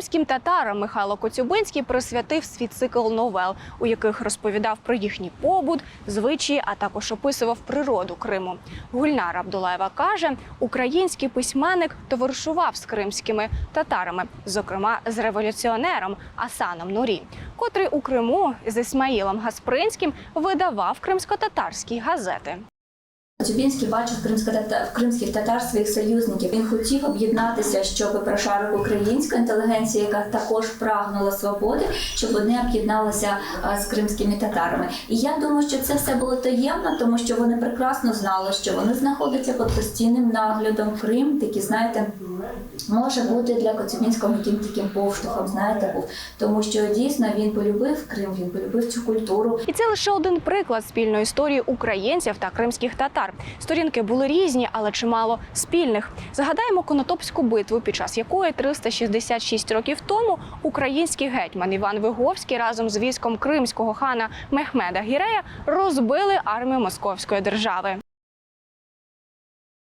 Кримським татарам Михайло Коцюбинський присвятив свій цикл новел, у яких розповідав про їхній побут, звичаї, а також описував природу Криму. Гульнара Абдулаєва каже, український письменник товаришував з кримськими татарами, зокрема з революціонером Асаном Нурі, котрий у Криму з Ісмаїлом Гаспринським видавав кримсько-татарські газети. Дзюбінський бачив в кримських татар своїх союзників. Він хотів об'єднатися, щоб прошарок української інтелігенції, яка також прагнула свободи, щоб вони об'єдналися е, з кримськими татарами. І я думаю, що це все було таємно, тому що вони прекрасно знали, що вони знаходяться під постійним наглядом. Крим, такий, знаєте, може бути для Коцюбінського яким таким поштовхом, знаєте, був. Тому що дійсно він полюбив Крим, він полюбив цю культуру. І це лише один приклад спільної історії українців та кримських татар. Сторінки були різні, але чимало спільних. Згадаємо Конотопську битву, під час якої 366 років тому український гетьман Іван Виговський разом з військом кримського хана Мехмеда Гірея розбили армію Московської держави.